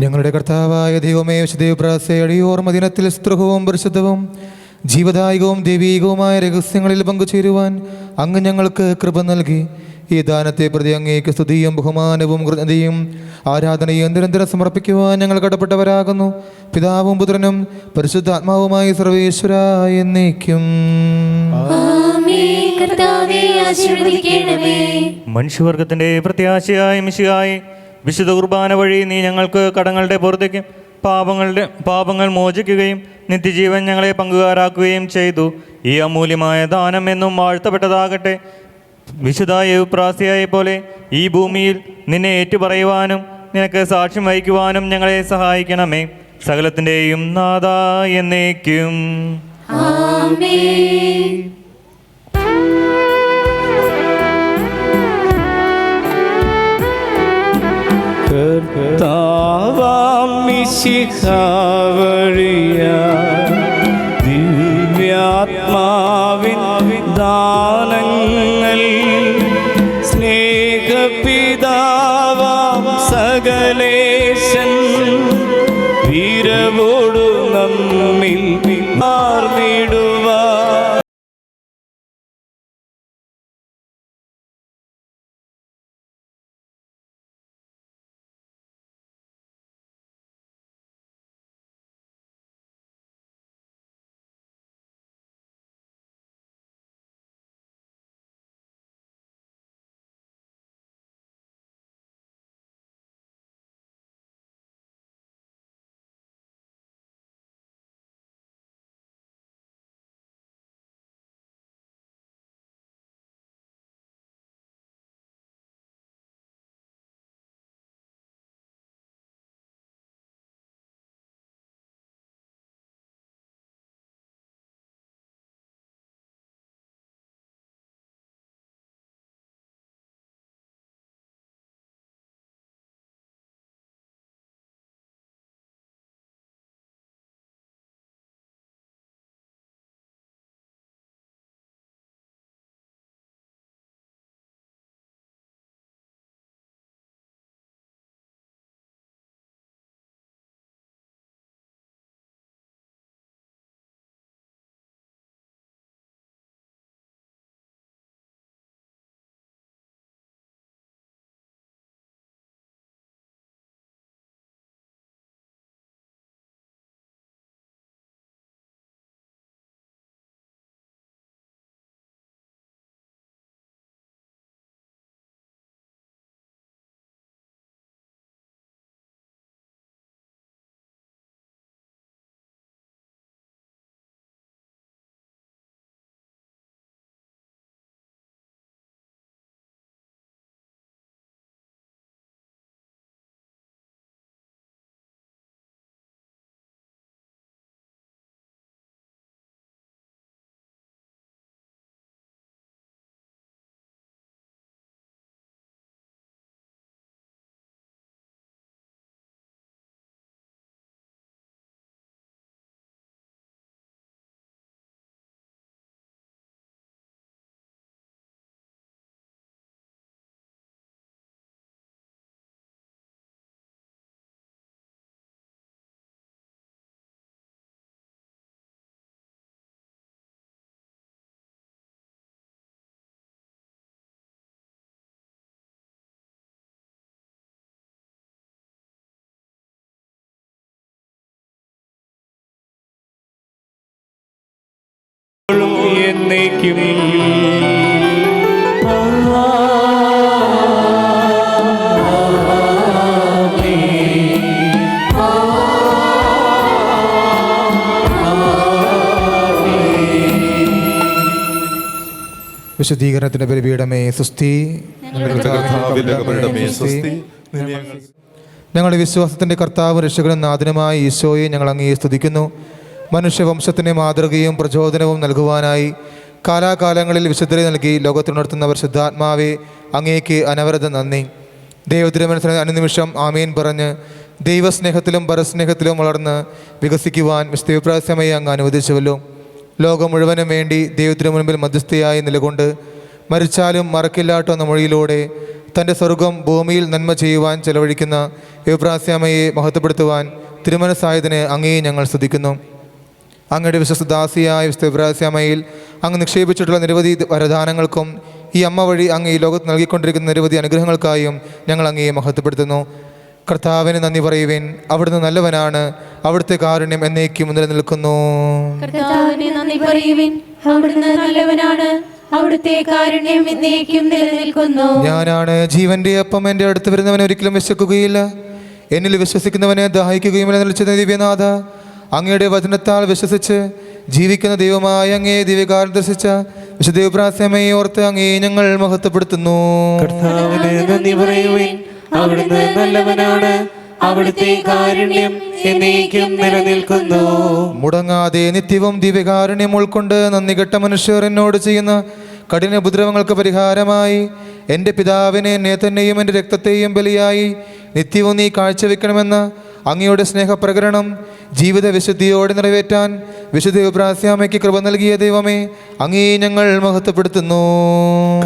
ഞങ്ങളുടെ കർത്താവായ ദൈവമേ വിശുദ്ധപ്രാസയടിയോർ മദിനത്തിൽ സ്ത്രഹവും പരിശുദ്ധവും ജീവദായകവും ദൈവീകവുമായ രഹസ്യങ്ങളിൽ പങ്കുചേരുവാൻ അങ്ങ് ഞങ്ങൾക്ക് കൃപ നൽകി. ഈ ദാനത്തെ പ്രതി അങ്ങേക്ക് സ്തുതിയും ബഹുമാനവും കൃതയും ആരാധനയും നിരന്തരം സമർപ്പിക്കുവാൻ ഞങ്ങൾ കടപ്പെട്ടവരാകുന്നു. പിതാവും പുത്രനും പരിശുദ്ധാത്മാവുമായി സർവേശ്വര എന്നേക്കും. മനുഷ്യവർഗത്തിന്റെ പ്രത്യാശയായ മിശിയായി വിശുദ്ധ കുർബാന വഴി നീ ഞങ്ങൾക്ക് കടങ്ങളുടെ പുറത്തേക്ക് പാപങ്ങളുടെ പാപങ്ങൾ മോചിക്കുകയും നിത്യജീവൻ ഞങ്ങളെ പങ്കുകാരാക്കുകയും ചെയ്തു. ഈ അമൂല്യമായ ദാനം എന്നും വാഴ്ത്തപ്പെട്ടതാകട്ടെ. വിശുദ്ധ പോലെ ഈ ഭൂമിയിൽ നിന്നെ ഏറ്റുപറയുവാനും നിനക്ക് സാക്ഷ്യം വഹിക്കുവാനും ഞങ്ങളെ സഹായിക്കണമേ. സകലത്തിന്റെയും നാഥ എന്നേക്കും. ആമേൻ. മിശിഹാവഴിയ വിശുദ്ധീകരണത്തിന്റെ പരിപീഠമേ സുസ്ഥി. ഞങ്ങളുടെ വിശ്വാസത്തിന്റെ കർത്താവ് രക്ഷകനും നാഥനുമായ ഈശോയെ ഞങ്ങൾ അങ്ങേ സ്തുതിക്കുന്നു. മനുഷ്യവംശത്തിന് മാതൃകയും പ്രചോദനവും നൽകുവാനായി കാലാകാലങ്ങളിൽ വിശുദ്ധരെ നൽകി ലോകത്തിനുണർത്തുന്നവർ ശുദ്ധാത്മാവെ അങ്ങേക്ക് അനവരത നന്ദി. ദൈവത്തിരുമനസ്സിന് അനുനിമിഷം ആമീൻ പറഞ്ഞ് ദൈവസ്നേഹത്തിലും പരസ്നേഹത്തിലും വളർന്ന് വികസിക്കുവാൻ വിസ്തീപ്രാസ്യമായി അങ്ങ് അനുവദിച്ചുവല്ലോ. ലോകം മുഴുവനും വേണ്ടി ദൈവത്തിനു മുൻപിൽ മധ്യസ്ഥയായി നിലകൊണ്ട് മരിച്ചാലും മറക്കില്ലാട്ടോ എന്ന മൊഴിയിലൂടെ തന്റെ സ്വർഗം ഭൂമിയിൽ നന്മ ചെയ്യുവാൻ ചെലവഴിക്കുന്ന യുവപ്രാസ്യാമയെ മഹത്വപ്പെടുത്തുവാൻ തിരുമനസായതിന് അങ്ങേ ഞങ്ങൾ സ്തുതിക്കുന്നു. അങ്ങയുടെ വിശ്വസദാസിയായ വിസ്തുപ്രാസ്യാമയിൽ അങ്ങ് നിക്ഷേപിച്ചിട്ടുള്ള നിരവധി വരദാനങ്ങൾക്കും ഈ അമ്മ വഴി അങ്ങ് ഈ ലോകത്ത് നൽകിക്കൊണ്ടിരിക്കുന്ന നിരവധി അനുഗ്രഹങ്ങൾക്കായും ഞങ്ങൾ അങ്ങയെ മഹത്വപ്പെടുത്തുന്നു. കർത്താവിന് നന്ദി പറയുവിൻ. അവിടുന്ന് നല്ലവനാണ്. അവിടുത്തെ കാരുണ്യം എന്നേക്കും നിലനിൽക്കുന്നു നിൽക്കുന്നു. നന്ദി പറയുവിൻ. അവിടുന്ന് നല്ലവനാണ്. അവിടുത്തെ കാരുണ്യം എന്നേക്കും നിലനിൽക്കുന്നു. ഞാനാണ് ജീവന്റെ അപ്പം. എന്റെ അടുത്ത് വരുന്നവൻ ഒരിക്കലും വിശക്കുകയില്ല എന്നിൽ വിശ്വസിക്കുന്നവനെ ദാഹിക്കുകയുമില്ല നിലച്ചത് ദിവ്യനാഥ. അങ്ങയുടെ വചനത്താൽ വിശ്വസിച്ച് ജീവിക്കുന്ന ദൈവമായ അങ്ങേ ദിവ്യകാരം ദർശിച്ച വിശുദ്ധ പ്രാസ്യമേ ഓർത്ത് അങ്ങേ ഞങ്ങൾ മഹത്വപ്പെടുത്തുന്നു. കർത്താവിന് നന്ദി പറയുവിൻ. അവിടുന്ന് നല്ലവനാണ്. അവിടുത്തെ കാരുണ്യം എന്നേക്കും നിലനിൽക്കുന്നു. മുടങ്ങാതെ നിത്യവും ദിവ്യകാരുണ്യം ഉൾക്കൊണ്ട് നന്ദി കെട്ട മനുഷ്യർ എന്നോട് ചെയ്യുന്ന കഠിന ഉപദ്രവങ്ങൾക്ക് പരിഹാരമായി. എന്റെ പിതാവിനെ എന്നെ തന്നെയും എന്റെ രക്തത്തെയും ബലിയായി നിത്യവും നീ കാഴ്ചവെക്കണമെന്ന അങ്ങയുടെ സ്നേഹപ്രകരണം ജീവിത വിശുദ്ധിയോടെ നിറവേറ്റാൻ വിശുദ്ധ ഉപ്രാസ്യാമയ്ക്ക് കൃപ നൽകിയ ദൈവമേ അങ്ങേ ഞങ്ങൾ മഹത്വപ്പെടുത്തുന്നു.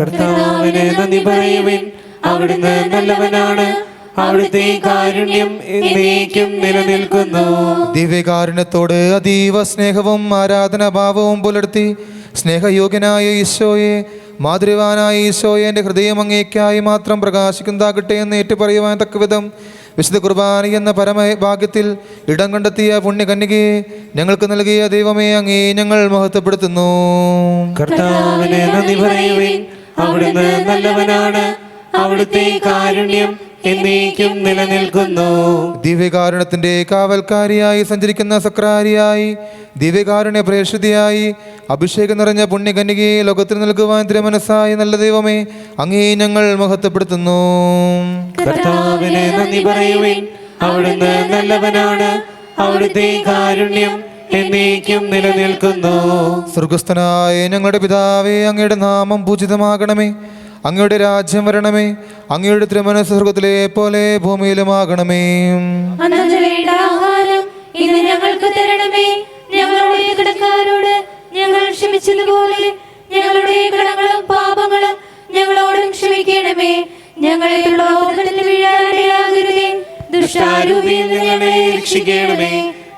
കർത്താവിന് നന്ദി പറയുവിൻ. അവിടുന്ന് നല്ലവനാണ്. അവിടുത്തെ കാരുണ്യം എന്നേക്കും നിലനിൽക്കുന്നു. ദിവ്യകാരുണ്യത്തോട് അതീവ സ്നേഹവും ആരാധനാഭാവവും പുലർത്തി സ്നേഹയോഗ്യനായ ഈശോയെ മാതൃവാനായ ഈശോയെ എന്റെ ഹൃദയം അങ്ങേക്കായി മാത്രം പ്രകാശിക്കുന്നതാകട്ടെ എന്ന് ഏറ്റുപറയുവാൻ തക്കവിധം വിശുദ്ധ കുർബാന എന്ന പരമഭാഗ്യത്തിൽ ഇടം കണ്ടെത്തിയ പുണ്യകന്യകയെ ഞങ്ങൾക്ക് നൽകിയ ദൈവമേ അങ്ങേ ഞങ്ങൾ മഹത്വപ്പെടുത്തുന്നു. കർത്താവിനെ നന്ദി പറയുവിൻ. അവിടുന്ന് നല്ലവനാണ്. അവിടുത്തെ കാരുണ്യം എന്നേക്കും നിലനിൽക്കുന്നു. ദിവ്യകാരുണ്യത്തിന്റെ കാവൽക്കാരിയായി സഞ്ചരിക്കുന്ന സക്രാരിയായി ദിവ്യകാരുണ്യ പ്രേക്ഷിതയായി അഭിഷേകം നിറഞ്ഞ പുണ്യകന്യകയെ ലോകത്തിൽ നൽകുവാൻ തിരുമനസ്സായ നല്ല ദൈവമേ അങ്ങേ ഞങ്ങൾ മഹത്വപ്പെടുത്തുന്നു. കർത്താവിനെ നന്ദി പറയുവിൻ. അവിടുന്ന് നല്ലവനാണ്. അവിടുത്തെ കാരുണ്യം എന്നേക്കും നിലനിൽക്കുന്നു. സ്വർഗസ്ഥനായ ഞങ്ങളുടെ പിതാവേ അങ്ങയുടെ നാമം പൂജിതമാകണമേ. അങ്ങയുടെ രാജ്യം വരണമേ അങ്ങയുടെ തിരുമനസ് സ്വർഗത്തിലെ പോലെ ഭൂമിയിലുമാകണമേ. ഇന്ന് ഞങ്ങൾക്ക് തരണമേ. ഞങ്ങളുടെ ഞങ്ങൾ ഞങ്ങളുടെ കടങ്ങളും പാപങ്ങളും ഞങ്ങളോടും ഞങ്ങളെ രക്ഷിക്കണമേ.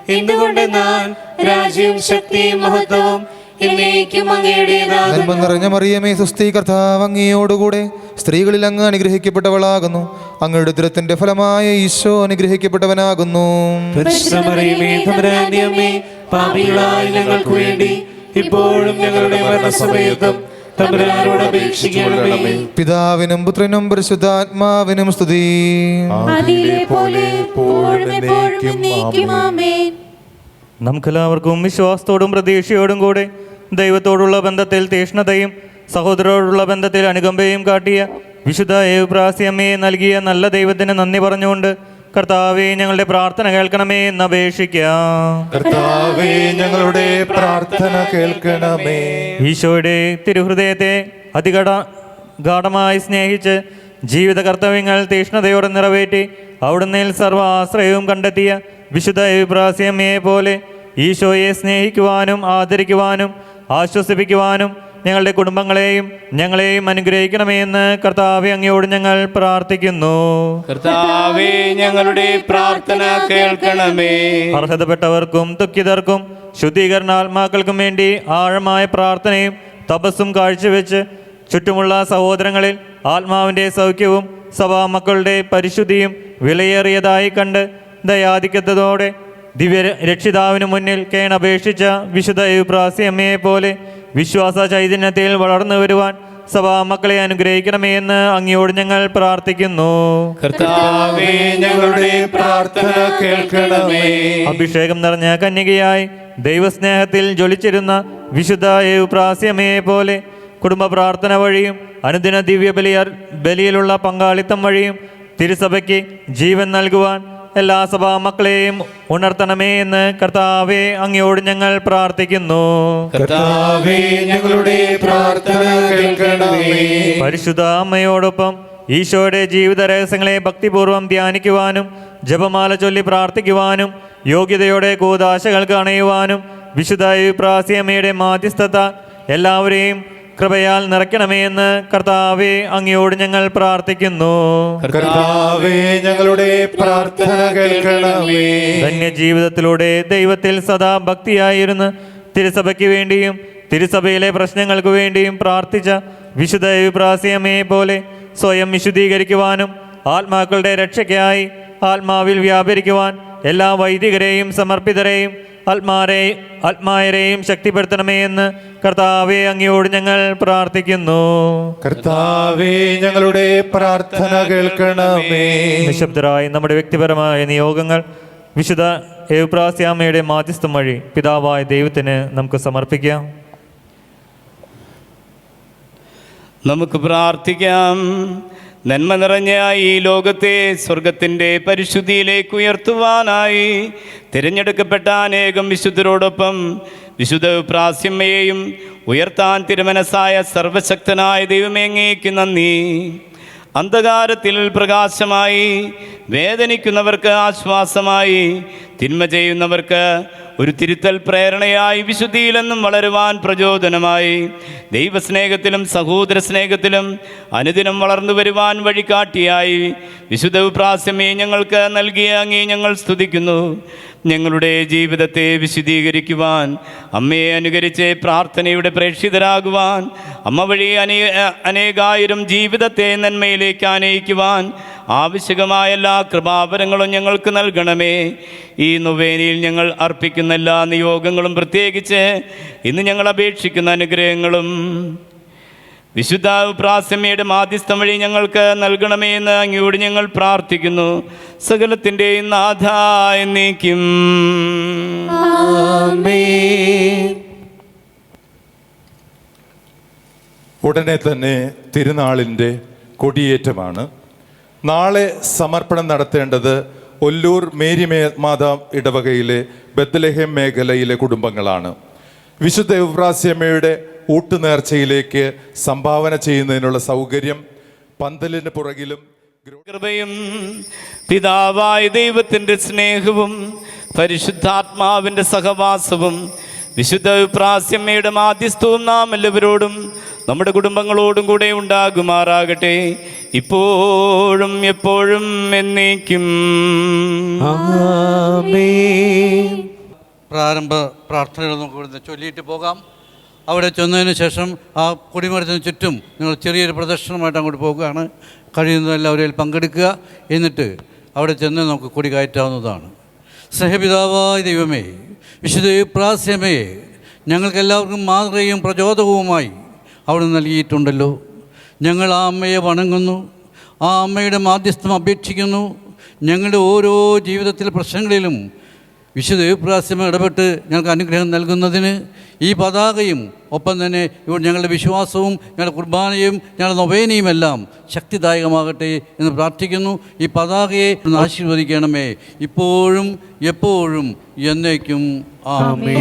എന്തുകൊണ്ടെന്നാൽ രാജ്യവും ശക്തിയും മഹത്വവും നന്മ നിറഞ്ഞ മറിയമേ സുസ്ഥീ കർത്താവ് അങ്ങയോടുകൂടെ. സ്ത്രീകളിൽ അങ്ങ് അനുഗ്രഹിക്കപ്പെട്ടവളാകുന്നു. അങ്ങയുടെ ദുരത്തിന്റെ ഫലമായ ഈശോ അനുഗ്രഹിക്കപ്പെട്ടവനാകുന്നു. പരിശ്രമറിയമേ തമ്പുരാന്റെ അമ്മേ പാപികളായ ഞങ്ങൾക്ക് വേണ്ടി ഇപ്പോഴും ഞങ്ങളുടെ മരണസമയത്തും തമ്പുരാനോട് അപേക്ഷിക്കണമേ. പിതാവിനും പുത്രനും പരിശുദ്ധാത്മാവിനും സ്തുതി. പോലെ നമുക്കെല്ലാവർക്കും വിശ്വാസത്തോടും പ്രതീക്ഷയോടും കൂടെ ദൈവത്തോടുള്ള ബന്ധത്തിൽ തീഷ്ണതയും സഹോദരോടുള്ള ബന്ധത്തിൽ അനുകമ്പയും കാട്ടിയ വിശുദ്ധ ഏവ്രാസ്യമ്മയെ നൽകിയ നല്ല ദൈവത്തിന് നന്ദി പറഞ്ഞുകൊണ്ട് കർത്താവെ ഞങ്ങളുടെ പ്രാർത്ഥന കേൾക്കണമേ എന്ന് അപേക്ഷിക്കാം. കർത്താവേ ഞങ്ങളുടെ പ്രാർത്ഥന കേൾക്കണമേ. ഈശോയുടെ തിരുഹൃദയത്തെ അതികട ഗാഠമായി സ്നേഹിച്ച് ജീവിത കർത്തവ്യങ്ങൾ തീഷ്ണതയോടെ നിറവേറ്റി അവിടുന്ന് സർവ ആശ്രയവും കണ്ടെത്തിയ വിശുദ്ധ ഇബ്രാസിയമ്മയെ പോലെ ഈശോയെ സ്നേഹിക്കുവാനും ആദരിക്കുവാനും ആശ്വസിപ്പിക്കുവാനും ഞങ്ങളുടെ കുടുംബങ്ങളെയും ഞങ്ങളെയും അനുഗ്രഹിക്കണമേ എന്ന് കർത്താവെ അങ്ങയോട് ഞങ്ങൾ പ്രാർത്ഥിക്കുന്നു. കർത്താവേ ഞങ്ങളുടെ പ്രാർത്ഥന കേൾക്കണമേ. അർഹതപ്പെട്ടവർക്കും ദുഃഖിതർക്കും ശുദ്ധീകരണാത്മാക്കൾക്കും വേണ്ടി ആഴമായ പ്രാർത്ഥനയും തപസ്സും കാഴ്ചവെച്ച് ചുറ്റുമുള്ള സഹോദരങ്ങളിൽ ആത്മാവിന്റെ സൗഖ്യവും സഭാ മക്കളുടെ പരിശുദ്ധിയും വിലയേറിയതായി കണ്ട് ദയാധിക്യത്തോടെ ദിവ്യ രക്ഷിതാവിന് മുന്നിൽ കേണപേക്ഷിച്ച വിശുദ്ധ യുപ്രാസിയമ്മയെ പോലെ വിശ്വാസ ചൈതന്യത്തിൽ വളർന്നു വരുവാൻ സഭാ മക്കളെ അനുഗ്രഹിക്കണമേ എന്ന് അങ്ങയോട് ഞങ്ങൾ പ്രാർത്ഥിക്കുന്നു. കർത്താവേ ഞങ്ങളുടെ പ്രാർത്ഥന കേൾക്കണമേ. അഭിഷേകം നിറഞ്ഞ കന്യകയായി ദൈവസ്നേഹത്തിൽ ജ്വലിച്ചിരുന്ന വിശുദ്ധ യുപ്രാസ്യമയെ പോലെ കുടുംബ പ്രാർത്ഥന വഴിയും അനുദിന ദിവ്യ ബലിയ ബലിയിലുള്ള പങ്കാളിത്തം വഴിയും തിരുസഭയ്ക്ക് ജീവൻ നൽകുവാൻ എല്ലാ സഭാ മക്കളെയും ഉണർത്തണമേ എന്ന് കർത്താവെ അങ്ങയോട് ഞങ്ങൾ പ്രാർത്ഥിക്കുന്നു. കർത്താവേ ഞങ്ങളുടെ പ്രാർത്ഥന കേൾക്കണമേ. പരിശുദ്ധ അമ്മയോടൊപ്പം ഈശോയുടെ ജീവിത രഹസ്യങ്ങളെ ഭക്തിപൂർവം ധ്യാനിക്കുവാനും ജപമാല ചൊല്ലി പ്രാർത്ഥിക്കുവാനും യോഗ്യതയോടെ കൂതാശകൾക്ക് അണയുവാനും വിശുദ്ധ പ്രാസിയമ്മയുടെ മാധ്യസ്ഥത എല്ലാവരെയും കൃപയാൽ നിറയ്ക്കണമേ എന്ന് കർത്താവെ അങ്ങയോട് ഞങ്ങൾ പ്രാർത്ഥിക്കുന്നു. കർത്താവേ ഞങ്ങളുടെ പ്രാർത്ഥന കേൾക്കണമേ. ധന്യ ജീവിതത്തിലൂടെ ദൈവത്തിൽ സദാ ഭക്തിയായിരുന്ന് തിരുസഭയ്ക്ക് വേണ്ടിയും തിരുസഭയിലെ പ്രശ്നങ്ങൾക്ക് വേണ്ടിയും പ്രാർത്ഥിച്ച വിശുദ്ധ വിപ്രാസിയമേ പോലെ സ്വയം വിശുദ്ധീകരിക്കുവാനും ആത്മാക്കളുടെ രക്ഷയ്ക്കായി ആത്മാവിൽ വ്യാപരിക്കുവാൻ എല്ലാ വൈദികരെയും സമർപ്പിതരെയും ആത്മാരെയും ആത്മായരെയും ശക്തിപ്പെടുത്തണമേ എന്ന് കർത്താവെ അങ്ങയോട് ഞങ്ങൾ പ്രാർത്ഥിക്കുന്നു. കർത്താവേ ഞങ്ങളുടെ പ്രാർത്ഥന കേൾക്കണമേ. നിശബ്ദരായി നമ്മുടെ വ്യക്തിപരമായ നിയോഗങ്ങൾ വിശുദ്ധ ഏവ്രാസ്യാമയുടെ മാധ്യസ്ഥം വഴി പിതാവായ ദൈവത്തിന് നമുക്ക് സമർപ്പിക്കാം. നമുക്ക് പ്രാർത്ഥിക്കാം. നന്മ നിറഞ്ഞ ഈ ലോകത്തെ സ്വർഗത്തിന്റെ പരിശുദ്ധിയിലേക്ക് ഉയർത്തുവാനായി തിരഞ്ഞെടുക്കപ്പെട്ട അനേകം വിശുദ്ധരോടൊപ്പം വിശുദ്ധ പ്രാസ്യമ്മയെയും ഉയർത്താൻ തിരുമനസ്സായ സർവശക്തനായ ദൈവമേങ്ങേക്ക് നന്ദി. അന്ധകാരത്തിൽ പ്രകാശമായി വേദനിക്കുന്നവർക്ക് ആശ്വാസമായി തിന്മ ചെയ്യുന്നവർക്ക് ഒരു തിരുത്തൽ പ്രേരണയായി വിശുദ്ധിയിലെന്നും വളരുവാൻ പ്രചോദനമായി. ദൈവസ്നേഹത്തിലും സഹോദര സ്നേഹത്തിലും അനുദിനം വളർന്നു വരുവാൻ വഴികാട്ടിയായി. വിശുദ്ധ പ്രാസ്യമേ ഞങ്ങൾക്ക് നൽകിയ അങ്ങേ ഞങ്ങൾ സ്തുതിക്കുന്നു. ഞങ്ങളുടെ ജീവിതത്തെ വിശദീകരിക്കുവാൻ അമ്മയെ അനുകരിച്ച് പ്രാർത്ഥനയുടെ പ്രേക്ഷിതരാകുവാൻ അമ്മ വഴി അനേ അനേകായിരം ജീവിതത്തെ നന്മയിലേക്ക് ആനയിക്കുവാൻ ആവശ്യകമായ എല്ലാ കൃപാവരങ്ങളും ഞങ്ങൾക്ക് നൽകണമേ. ഈ നൊവേനയിൽ ഞങ്ങൾ അർപ്പിക്കുന്ന എല്ലാ നിയോഗങ്ങളും പ്രത്യേകിച്ച് ഇന്ന് ഞങ്ങൾ അപേക്ഷിക്കുന്ന അനുഗ്രഹങ്ങളും വിശുദ്ധ പ്രാസമ്യയുടെ മാധ്യസ്ഥം വഴി ഞങ്ങൾക്ക് നൽകണമേ എന്ന് അങ്ങയോട് ഞങ്ങൾ പ്രാർത്ഥിക്കുന്നു. സകലത്തിന്റെയും നാഥ നീക്കും ഉടനെ തന്നെ തിരുനാളിന്റെ കൊടിയേറ്റമാണ്. നാളെ സമർപ്പണം നടത്തേണ്ടത് ഒല്ലൂർ മേരി മാതാ ഇടവകയിലെ ബദ്ലഹേം മേഖലയിലെ കുടുംബങ്ങളാണ്. വിശുദ്ധ യുവ്രാസ്യമ്മയുടെ ഊട്ടുനേർച്ചയിലേക്ക് സംഭാവന ചെയ്യുന്നതിനുള്ള സൗകര്യം പന്തലിന് പുറകിലും കൃപയും പിതാവായ ദൈവത്തിന്റെ സ്നേഹവും പരിശുദ്ധാത്മാവിന്റെ സഹവാസവും വിശുദ്ധ പ്രാസ്യമ്മയുടെ മാധ്യസ്ഥവും നാം എല്ലാവരോടും നമ്മുടെ കുടുംബങ്ങളോടും കൂടെ ഉണ്ടാകുമാറാകട്ടെ. ഇപ്പോഴും എപ്പോഴും എന്നേക്കും. പ്രാരംഭ പ്രാർത്ഥനകൾ നമുക്ക് ഇവിടുന്ന് ചൊല്ലിയിട്ട് പോകാം. അവിടെ ചെന്നതിന് ശേഷം ആ കൊടിമരത്തിന് ചുറ്റും നിങ്ങൾ ചെറിയൊരു പ്രദർശനമായിട്ട് അങ്ങോട്ട് പോകുകയാണ്. കഴിയുന്ന എല്ലാവരെയും പങ്കെടുക്കുക. എന്നിട്ട് അവിടെ ചെന്ന് നമുക്ക് കൊടി കയറ്റാവുന്നതാണ്. സ്നേഹപിതാവായ ദൈവമേ വിശുദ്ധ പ്രാസ്യമേ ഞങ്ങൾക്കെല്ലാവർക്കും മാതൃകയും പ്രചോദകവുമായി അവിടെ നൽകിയിട്ടുണ്ടല്ലോ. ഞങ്ങൾ ആ അമ്മയെ വണങ്ങുന്നു. ആ അമ്മയുടെ മാധ്യസ്ഥം അപേക്ഷിക്കുന്നു. ഞങ്ങളുടെ ഓരോ ജീവിതത്തിലെ പ്രശ്നങ്ങളിലും വിശുദ്ധ ദേവപ്രാസ്യം ഇടപെട്ട് ഞങ്ങൾക്ക് അനുഗ്രഹം നൽകുന്നതിന് ഈ പതാകയും ഒപ്പം തന്നെ ഇവിടെ ഞങ്ങളുടെ വിശ്വാസവും ഞങ്ങളുടെ കുർബാനയും ഞങ്ങളുടെ നൊവേനയും എല്ലാം ശക്തിദായകമാകട്ടെ എന്ന് പ്രാർത്ഥിക്കുന്നു. ഈ പതാകയെ ആശീർവദിക്കണമേ. ഇപ്പോഴും എപ്പോഴും എന്നേക്കും. ആമേ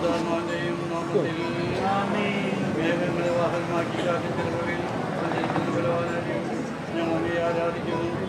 Thank you.